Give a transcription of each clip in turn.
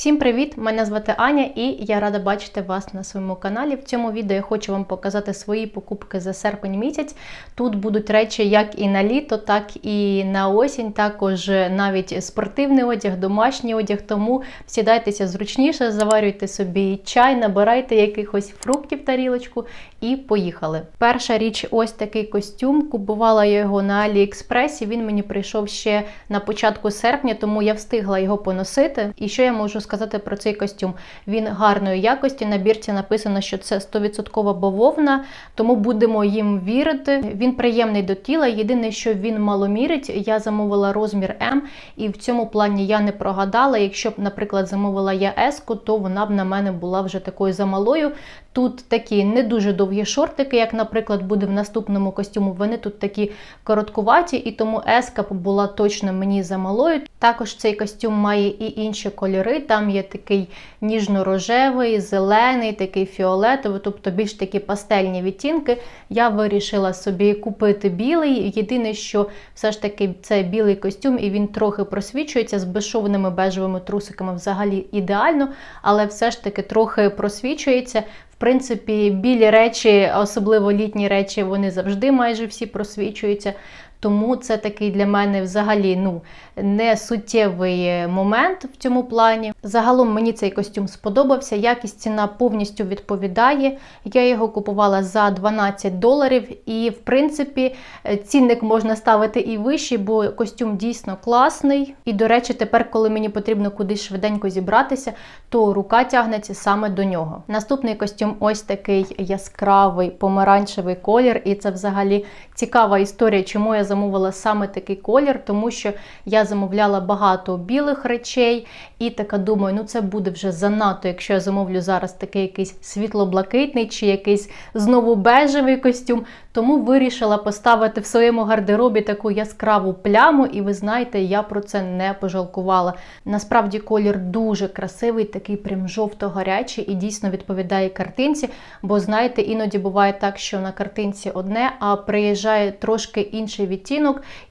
Всім привіт! Мене звати Аня і я рада бачити вас на своєму каналі. В цьому відео я хочу вам показати свої покупки за серпень місяць. Тут будуть речі як і на літо, так і на осінь, також навіть спортивний одяг, домашній одяг. Тому сідайтеся зручніше, заварюйте собі чай, набирайте якихось фруктів тарілочку і поїхали. Перша річ ось такий костюм. Купувала я його на Аліекспресі. Він мені прийшов ще на початку серпня, тому я встигла його поносити. І що я можу сказати про цей костюм? Він гарної якості. На бірці написано, що це 100% бавовна, тому будемо їм вірити. Він приємний до тіла. Єдине, що він маломірить, я замовила розмір М, і в цьому плані я не прогадала. Якщо б, наприклад, замовила я S, то вона б на мене була вже такою замалою. Тут такі не дуже довгі шортики, як, наприклад, буде в наступному костюму. Вони тут такі короткуваті, і тому еска була точно мені замалою. Також цей костюм має і інші кольори. Там є такий ніжно-рожевий, зелений, такий фіолетовий, тобто більш такі пастельні відтінки. Я вирішила собі купити білий. Єдине, що все ж таки це білий костюм, і він трохи просвічується з безшовними бежевими трусиками взагалі ідеально, але все ж таки трохи просвічується. Принципі, білі речі, особливо літні речі, вони завжди майже всі просвічуються. Тому це такий для мене взагалі ну, не суттєвий момент в цьому плані. Загалом мені цей костюм сподобався. Якість ціна повністю відповідає. Я його купувала за 12 доларів, і в принципі цінник можна ставити і вищий, бо костюм дійсно класний. І, до речі, тепер, коли мені потрібно кудись швиденько зібратися, то рука тягнеться саме до нього. Наступний костюм ось такий яскравий помаранчевий колір, і це взагалі цікава історія, чому я замовила саме такий колір, тому що я замовляла багато білих речей, і така думаю, ну це буде вже занадто, якщо я замовлю зараз такий якийсь світло-блакитний чи якийсь знову бежевий костюм. Тому вирішила поставити в своєму гардеробі таку яскраву пляму, і ви знаєте, я про це не пожалкувала. Насправді колір дуже красивий, такий прям жовто-гарячий і дійсно відповідає картинці. Бо знаєте, іноді буває так, що на картинці одне, а приїжджає трошки інший відтінок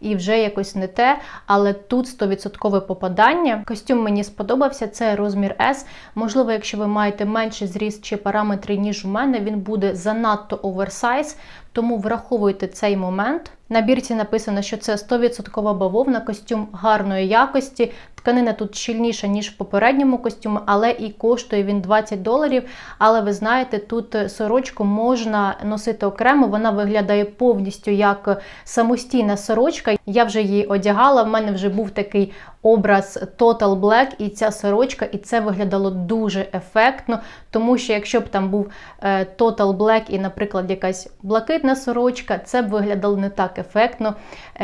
і вже якось не те. Але тут 100% попадання. Костюм мені сподобався, це розмір S. Можливо, якщо ви маєте менший зріст чи параметри, ніж у мене, він буде занадто оверсайз. Тому враховуйте цей момент. На бірці написано, що це 100% бавовна, костюм гарної якості. Тканина тут щільніша, ніж в попередньому костюмі, але і коштує він 20 доларів. Але ви знаєте, тут сорочку можна носити окремо, вона виглядає повністю як самостійна сорочка. Я вже її одягала, в мене вже був такий образ Total Black і ця сорочка, і це виглядало дуже ефектно, тому що якщо б там був Total Black і, наприклад, якась блакитна сорочка, це б виглядало не так ефектно,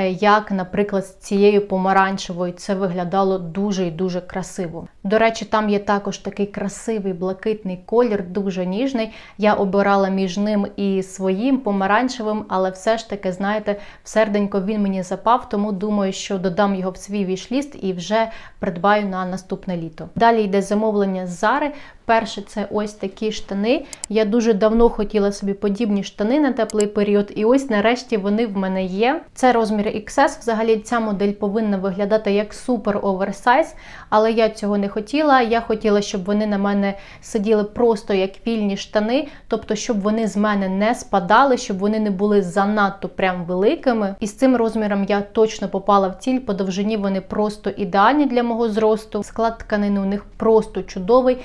як, наприклад, з цією помаранчевою. Це виглядало дуже і дуже красиво. До речі, там є також такий красивий блакитний колір, дуже ніжний. Я обирала між ним і своїм помаранчевим, але все ж таки, знаєте, в серденько він мені запав, тому думаю, що додам його в свій вішліст і вже придбаю на наступне літо. Далі йде замовлення з Зари. Перше, це ось такі штани. Я дуже давно хотіла собі подібні штани на теплий період, і ось нарешті вони в мене є. Це розмір XS. Взагалі ця модель повинна виглядати як супер оверсайз, але я цього не хотіла. Я хотіла, щоб вони на мене сиділи просто як вільні штани, тобто, щоб вони з мене не спадали, щоб вони не були занадто прям великими. І з цим розміром я точно попала в ціль. По довжині вони просто ідеальні для мого зросту. Склад тканини у них просто чудовий.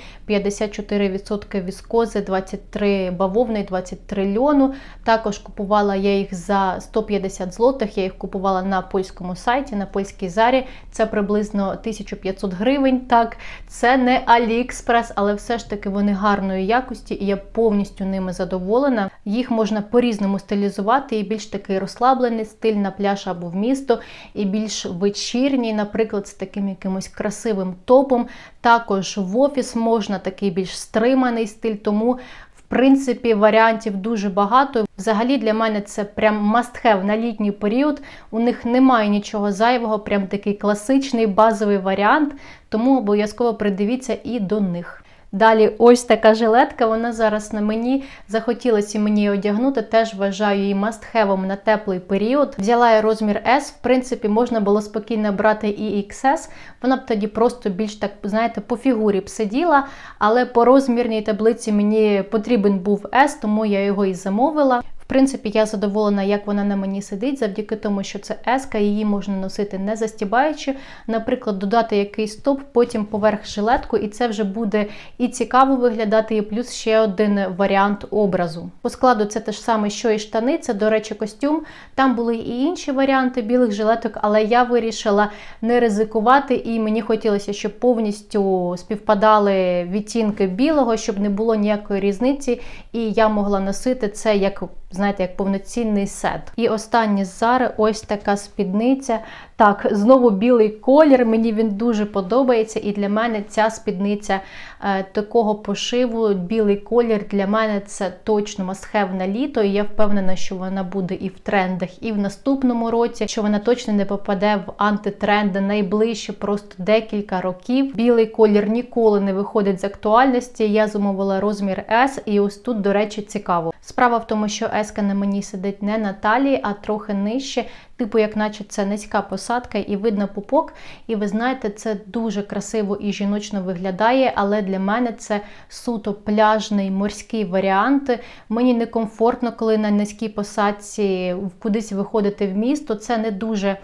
54% віскози, 23 бавовни, 23 льону. Також купувала я їх за 150 злотих. Я їх купувала на польському сайті, на польській зарі. Це приблизно 1500 гривень. Так, це не Аліекспрес, але все ж таки вони гарної якості, і я повністю ними задоволена. Їх можна по-різному стилізувати, і більш такий розслаблений стиль на пляж або в місто, і більш вечірній, наприклад, з таким якимось красивим топом. Також в офіс можна такий більш стриманий стиль, тому. В принципі, варіантів дуже багато. Взагалі для мене це прям must-have на літній період. У них немає нічого зайвого, прям такий класичний базовий варіант, тому обов'язково придивіться і до них. Далі ось така жилетка, вона зараз на мені. Захотілося мені її одягнути, теж вважаю її must-have на теплий період. Взяла я розмір S, в принципі, можна було спокійно брати і XS. Вона б тоді просто більш так, знаєте, по фігурі б сиділа, але по розмірній таблиці мені потрібен був S, тому я його і замовила. Принципі, я задоволена, як вона на мені сидить, завдяки тому, що це еска, її можна носити не застібаючи. Наприклад, додати якийсь топ, потім поверх жилетку, і це вже буде і цікаво виглядати, і плюс ще один варіант образу. По складу це те ж саме, що і штани, це, до речі, костюм. Там були і інші варіанти білих жилеток, але я вирішила не ризикувати, і мені хотілося, щоб повністю співпадали відтінки білого, щоб не було ніякої різниці, і я могла носити це як знаєте, як повноцінний сет. І останнє з Зари ось така спідниця. Так, знову білий колір, мені він дуже подобається, і для мене ця спідниця е, такого пошиву, білий колір для мене це точно мастхев на літо. І я впевнена, що вона буде і в трендах, і в наступному році, що вона точно не попаде в антитренди найближче, просто декілька років. Білий колір ніколи не виходить з актуальності. Я замовила розмір S, і ось тут, до речі, цікаво. Справа в тому, що еска на мені сидить не на талії, а трохи нижче типу, як наче це низька посадка і видно пупок. І ви знаєте, це дуже красиво і жіночно виглядає, але для мене це суто пляжний морський варіант. Мені некомфортно, коли на низькій посадці кудись виходити в місто. Це не дуже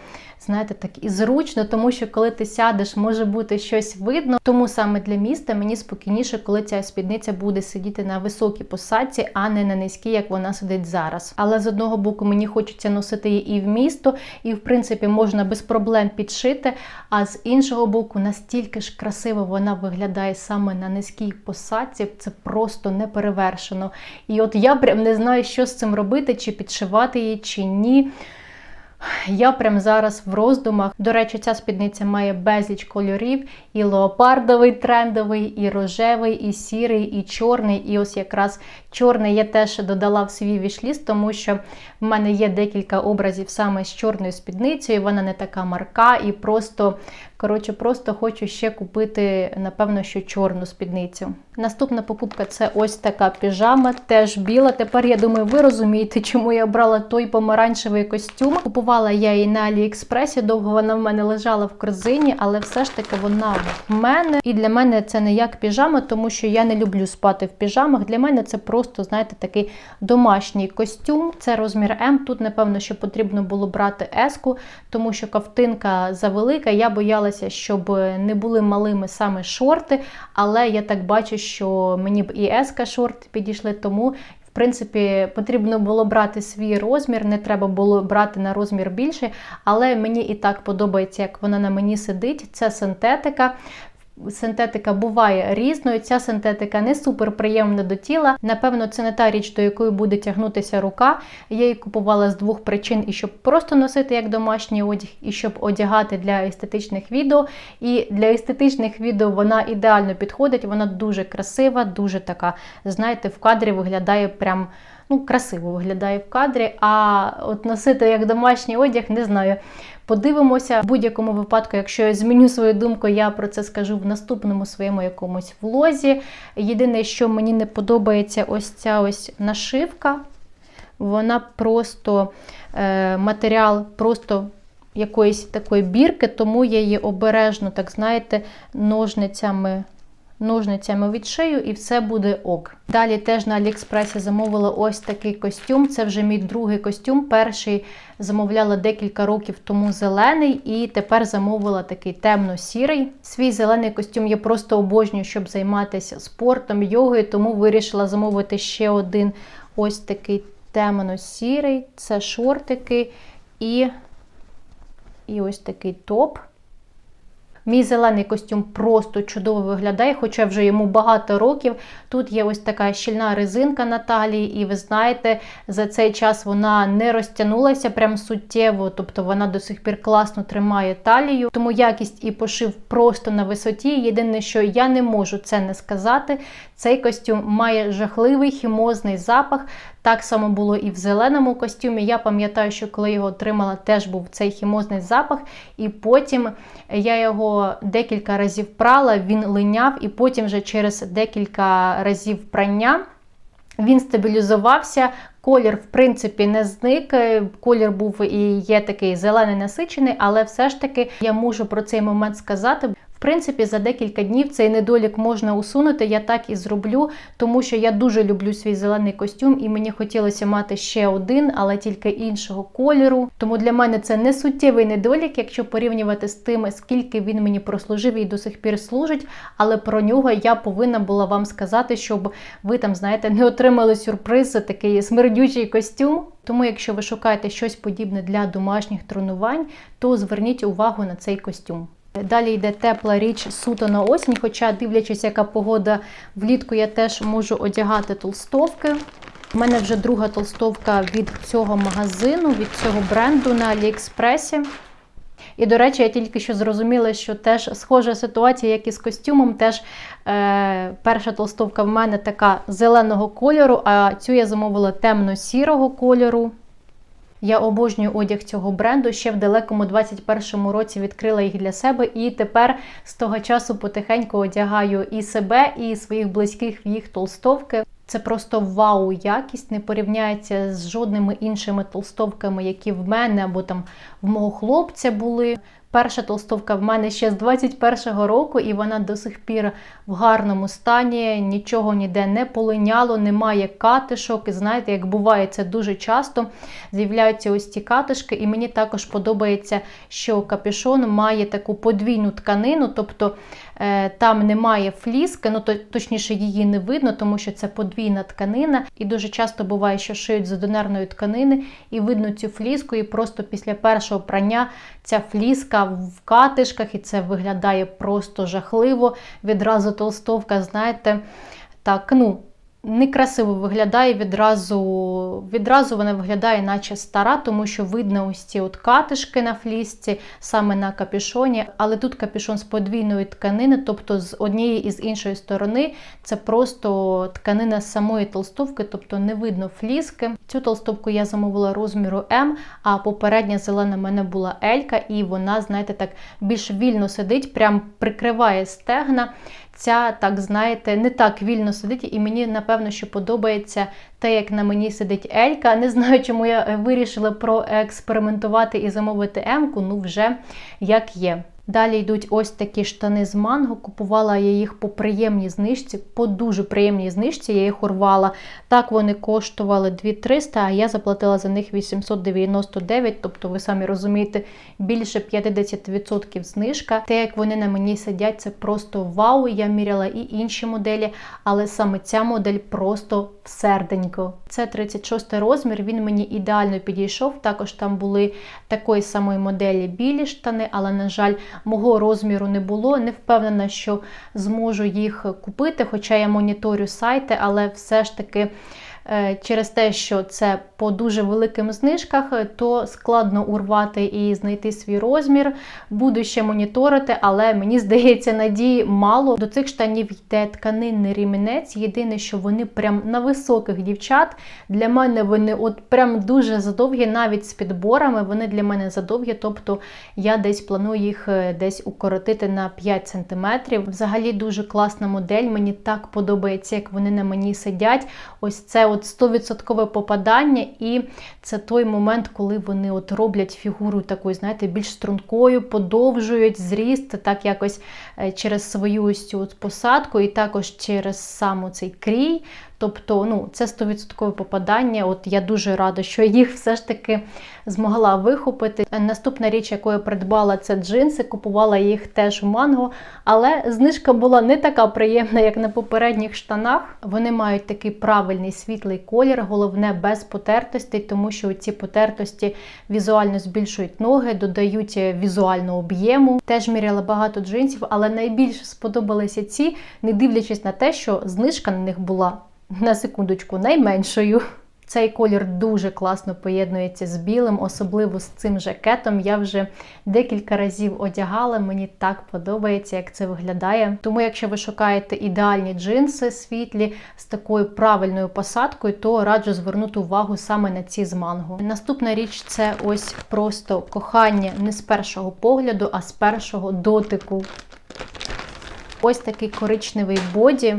знаєте, так і зручно, тому що коли ти сядеш, може бути щось видно. Тому саме для міста мені спокійніше, коли ця спідниця буде сидіти на високій посадці, а не на низькій, як вона сидить зараз. Але з одного боку мені хочеться носити її і в місто, і в принципі можна без проблем підшити. А з іншого боку, настільки ж красиво вона виглядає саме на низькій посадці, це просто неперевершено. І от я прям не знаю, що з цим робити, чи підшивати її, чи ні. Я прям зараз в роздумах. До речі, ця спідниця має безліч кольорів: і леопардовий, трендовий, і рожевий, і сірий, і чорний. І ось якраз чорний я теж додала в свій вішліст, тому що в мене є декілька образів саме з чорною спідницею. Вона не така марка, і просто Коротше, просто хочу ще купити, напевно, що чорну спідницю. Наступна покупка це ось така піжама, теж біла. Тепер, я думаю, ви розумієте, чому я брала той помаранчевий костюм. Купувала я її на Аліекспресі, довго вона в мене лежала в корзині, але все ж таки вона в мене. І для мене це не як піжама, тому що я не люблю спати в піжамах. Для мене це просто, знаєте, такий домашній костюм. Це розмір М. Тут, напевно, що потрібно було брати еску, тому що ковтинка завелика. Я боялася, щоб не були малими саме шорти, але я так бачу, що мені б і еска шорти підійшли, тому. В принципі, потрібно було брати свій розмір, не треба було брати на розмір більше, але мені і так подобається, як вона на мені сидить. Це синтетика. Синтетика буває різною, ця синтетика не супер приємна до тіла. Напевно, це не та річ, до якої буде тягнутися рука. Я її купувала з двох причин: і щоб просто носити як домашній одяг, і щоб одягати для естетичних відео. І для естетичних відео вона ідеально підходить, вона дуже красива, дуже така, знаєте, в кадрі виглядає прям. Ну, красиво виглядає в кадрі, а от носити як домашній одяг, не знаю. Подивимося в будь-якому випадку, якщо я зміню свою думку, я про це скажу в наступному своєму якомусь влозі. Єдине, що мені не подобається, ось ця ось нашивка. Вона просто е, матеріал просто якоїсь такої бірки, тому я її обережно, так знаєте, ножницями ножницями відшию і все буде ок. Далі теж на Аліекспресі замовила ось такий костюм. Це вже мій другий костюм. Перший замовляла декілька років тому зелений, і тепер замовила такий темно-сірий. Свій зелений костюм я просто обожнюю, щоб займатися спортом, йогою, тому вирішила замовити ще один ось такий темно-сірий. Це шортики і, і ось такий топ. Мій зелений костюм просто чудово виглядає, хоча вже йому багато років. Тут є ось така щільна резинка на талії, і ви знаєте, за цей час вона не розтягнулася прям суттєво, тобто вона до сих пір класно тримає талію. Тому якість і пошив просто на висоті. Єдине, що я не можу це не сказати. Цей костюм має жахливий хімозний запах. Так само було і в зеленому костюмі. Я пам'ятаю, що коли його отримала, теж був цей хімозний запах, і потім я його декілька разів прала, він линяв, і потім вже через декілька разів прання. Він стабілізувався, колір, в принципі, не зник. Колір був і є такий зелений насичений, але все ж таки я можу про цей момент сказати. Принципі, за декілька днів цей недолік можна усунути. Я так і зроблю, тому що я дуже люблю свій зелений костюм, і мені хотілося мати ще один, але тільки іншого кольору. Тому для мене це не суттєвий недолік, якщо порівнювати з тим, скільки він мені прослужив і до сих пір служить. Але про нього я повинна була вам сказати, щоб ви там, знаєте, не отримали сюрприз, такий смердючий костюм. Тому, якщо ви шукаєте щось подібне для домашніх тренувань, то зверніть увагу на цей костюм. Далі йде тепла річ суто на осінь, хоча, дивлячись, яка погода влітку, я теж можу одягати толстовки. У мене вже друга толстовка від цього магазину, від цього бренду на Аліекспресі. І, до речі, я тільки що зрозуміла, що теж схожа ситуація, як і з костюмом. Теж е, перша толстовка в мене така зеленого кольору, а цю я замовила темно-сірого кольору. Я обожнюю одяг цього бренду. Ще в далекому 21-му році відкрила їх для себе, і тепер з того часу потихеньку одягаю і себе, і своїх близьких в їх толстовки. Це просто вау, якість не порівняється з жодними іншими толстовками, які в мене або там в мого хлопця були. Перша толстовка в мене ще з 21-го року, і вона до сих пір в гарному стані, нічого ніде не полиняло, немає катишок. І знаєте, як буває це дуже часто, з'являються ось ці катишки, і мені також подобається, що капюшон має таку подвійну тканину, тобто там немає фліски, ну точніше її не видно, тому що це подвійна тканина. І дуже часто буває, що шиють з одинарної тканини, і видно цю фліску, і просто після першого прання ця фліска в катишках, і це виглядає просто жахливо. Відразу толстовка, знаєте, так, ну некрасиво виглядає відразу, відразу вона виглядає, наче стара, тому що видно ось ці от катишки на флісці, саме на капюшоні. Але тут капюшон з подвійної тканини, тобто з однієї і з іншої сторони, це просто тканина самої толстовки, тобто не видно фліски. Цю толстовку я замовила розміру М, а попередня зелена в мене була Елька, і вона, знаєте, так більш вільно сидить, прям прикриває стегна ця, так знаєте, не так вільно сидить, і мені, напевно, що подобається те, як на мені сидить Елька. Не знаю, чому я е, вирішила проекспериментувати і замовити М-ку, ну вже як є. Далі йдуть ось такі штани з манго. Купувала я їх по приємній знижці, по дуже приємній знижці. Я їх урвала. Так вони коштували 2300, а я заплатила за них 899, тобто, ви самі розумієте, більше 50% знижка. Те, як вони на мені сидять, це просто вау. Я міряла і інші моделі, але саме ця модель просто всерденько. Це 36 розмір, він мені ідеально підійшов. Також там були такої самої моделі білі штани, але, на жаль, мого розміру не було. Не впевнена, що зможу їх купити, хоча я моніторю сайти, але все ж таки. Е, через те, що це по дуже великим знижках, то складно урвати і знайти свій розмір. Буду ще моніторити, але мені здається, надії мало. До цих штанів йде тканинний рімінець. Єдине, що вони прям на високих дівчат. Для мене вони от прям дуже задовгі, навіть з підборами. Вони для мене задовгі, тобто я десь планую їх е, десь укоротити на 5 см. Взагалі дуже класна модель. Мені так подобається, як вони на мені сидять. Ось це от 100% попадання, і це той момент, коли вони от роблять фігуру такою, знаєте, більш стрункою, подовжують зріст, так якось е, через свою ось цю посадку, і також через сам цей крій. Тобто, ну, це 100% попадання. От я дуже рада, що їх все ж таки змогла вихопити. Наступна річ, яку я придбала, це джинси. Купувала їх теж у манго, але знижка була не така приємна, як на попередніх штанах. Вони мають такий правильний світлий колір, головне без потертостей, тому що ці потертості візуально збільшують ноги, додають візуального об'єму. Теж міряла багато джинсів, але найбільше сподобалися ці, не дивлячись на те, що знижка на них була на секундочку найменшою. Цей колір дуже класно поєднується з білим, особливо з цим жакетом. Я вже декілька разів одягала, мені так подобається, як це виглядає. Тому, якщо ви шукаєте ідеальні джинси світлі з такою правильною посадкою, то раджу звернути увагу саме на ці з манго. Наступна річ це ось просто кохання не з першого погляду, а з першого дотику. Ось такий коричневий боді.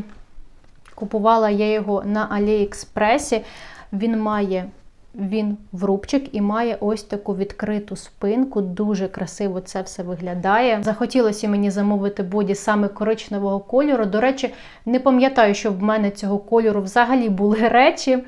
Купувала я його на Аліекспресі. Він має він в рубчик і має ось таку відкриту спинку. Дуже красиво це все виглядає. Захотілося мені замовити боді саме коричневого кольору. До речі, не пам'ятаю, що в мене цього кольору взагалі були речі.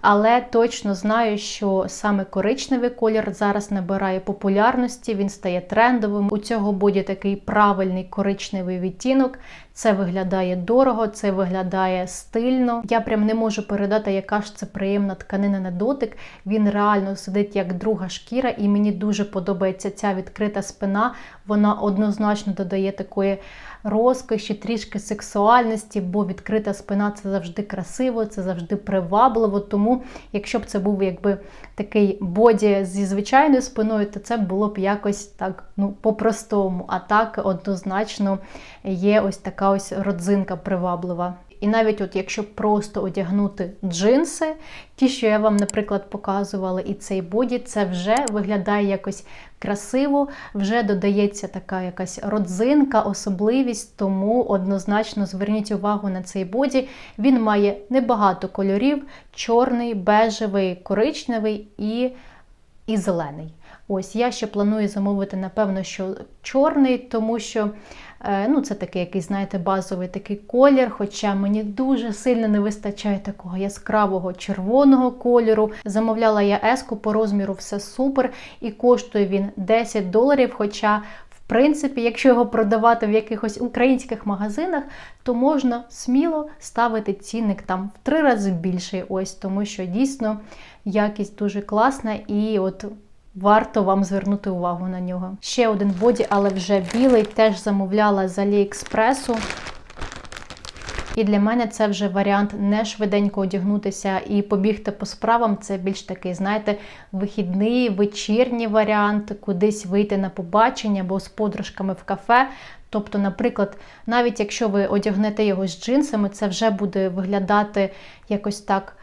Але точно знаю, що саме коричневий колір зараз набирає популярності, він стає трендовим. У цього боді такий правильний коричневий відтінок. Це виглядає дорого, це виглядає стильно. Я прям не можу передати, яка ж це приємна тканина на дотик. Він реально сидить як друга шкіра, і мені дуже подобається ця відкрита спина. Вона однозначно додає такої розкоші, трішки сексуальності, бо відкрита спина це завжди красиво, це завжди привабливо. Тому, якщо б це був якби такий боді зі звичайною спиною, то це було б якось так ну, по-простому. А так однозначно є ось така ось родзинка приваблива. І навіть от якщо просто одягнути джинси, ті, що я вам, наприклад, показувала, і цей боді, це вже виглядає якось красиво, вже додається така якась родзинка, особливість, тому однозначно зверніть увагу на цей боді. Він має небагато кольорів: чорний, бежевий, коричневий і, і зелений. Ось я ще планую замовити, напевно, що чорний, тому що е, ну, це такий якийсь, знаєте, базовий такий колір. Хоча мені дуже сильно не вистачає такого яскравого червоного кольору. Замовляла я еску по розміру все супер, і коштує він 10 доларів. Хоча, в принципі, якщо його продавати в якихось українських магазинах, то можна сміло ставити цінник там в три рази більший. Ось, тому що дійсно якість дуже класна і от. Варто вам звернути увагу на нього. Ще один боді, але вже білий, теж замовляла з Аліекспресу. І для мене це вже варіант не швиденько одягнутися і побігти по справам. Це більш такий, знаєте, вихідний, вечірній варіант, кудись вийти на побачення або з подружками в кафе. Тобто, наприклад, навіть якщо ви одягнете його з джинсами, це вже буде виглядати якось так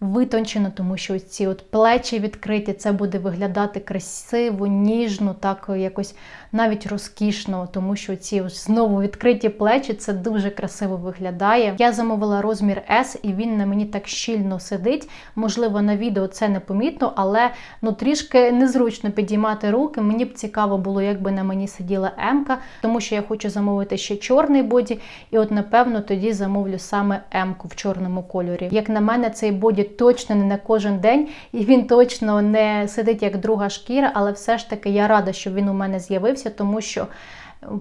витончено, тому що ці от плечі відкриті, це буде виглядати красиво, ніжно, так якось навіть розкішно, тому що ці знову відкриті плечі це дуже красиво виглядає. Я замовила розмір S, і він на мені так щільно сидить. Можливо, на відео це не помітно, але ну трішки незручно підіймати руки. Мені б цікаво було, якби на мені сиділа М-ка, тому що я хочу замовити ще чорний боді, і от, напевно, тоді замовлю саме М-ку в чорному кольорі. Як на мене, цей боді точно не на кожен день, і він точно не сидить як друга шкіра, але все ж таки я рада, що він у мене з'явився, тому що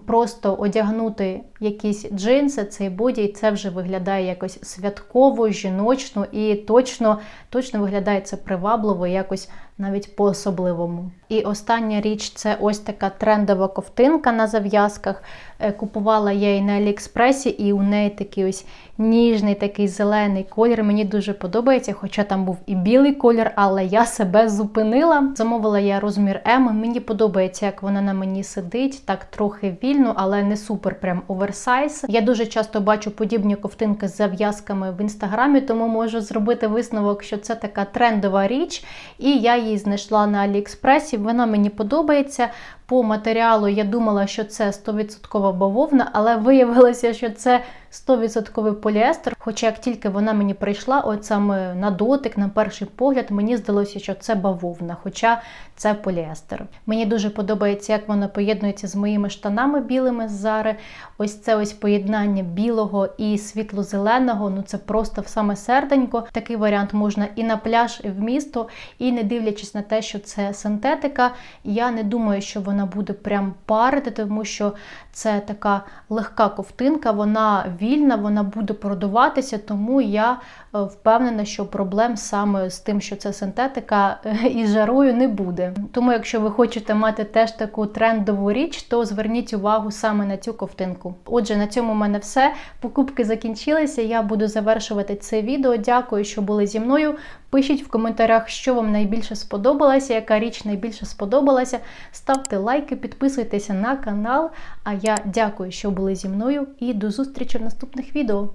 просто одягнути якісь джинси, цей боді, це вже виглядає якось святково, жіночно і точно точно виглядає це привабливо, якось навіть по-особливому. І остання річ це ось така трендова ковтинка на зав'язках. Е, купувала я її на Аліекспресі, і у неї такий ось ніжний, такий зелений колір. Мені дуже подобається, хоча там був і білий колір, але я себе зупинила. Замовила я розмір М. Мені подобається, як вона на мені сидить, так трохи вільно, але не супер прям оверсайз. Я дуже часто бачу подібні ковтинки з зав'язками в інстаграмі, тому можу зробити висновок, що це така трендова річ. І я її знайшла на Аліекспресі. Вона мені подобається. По матеріалу я думала, що це 100% бавовна, але виявилося, що це 100% поліестер. Хоча як тільки вона мені прийшла, от саме на дотик, на перший погляд, мені здалося, що це бавовна, хоча це поліестер. Мені дуже подобається, як вона поєднується з моїми штанами білими з зари. Ось це ось поєднання білого і світло-зеленого. Ну це просто в саме серденько. Такий варіант можна і на пляж, і в місто, і не дивлячись на те, що це синтетика. Я не думаю, що вона вона буде прям парити, тому що це така легка ковтинка, вона вільна, вона буде продуватися, тому я впевнена, що проблем саме з тим, що це синтетика і жарою не буде. Тому, якщо ви хочете мати теж таку трендову річ, то зверніть увагу саме на цю ковтинку. Отже, на цьому в мене все. Покупки закінчилися. Я буду завершувати це відео. Дякую, що були зі мною. Пишіть в коментарях, що вам найбільше сподобалося, яка річ найбільше сподобалася. Ставте лайки, підписуйтеся на канал. А я дякую, що були зі мною, і до зустрічі в наступних відео.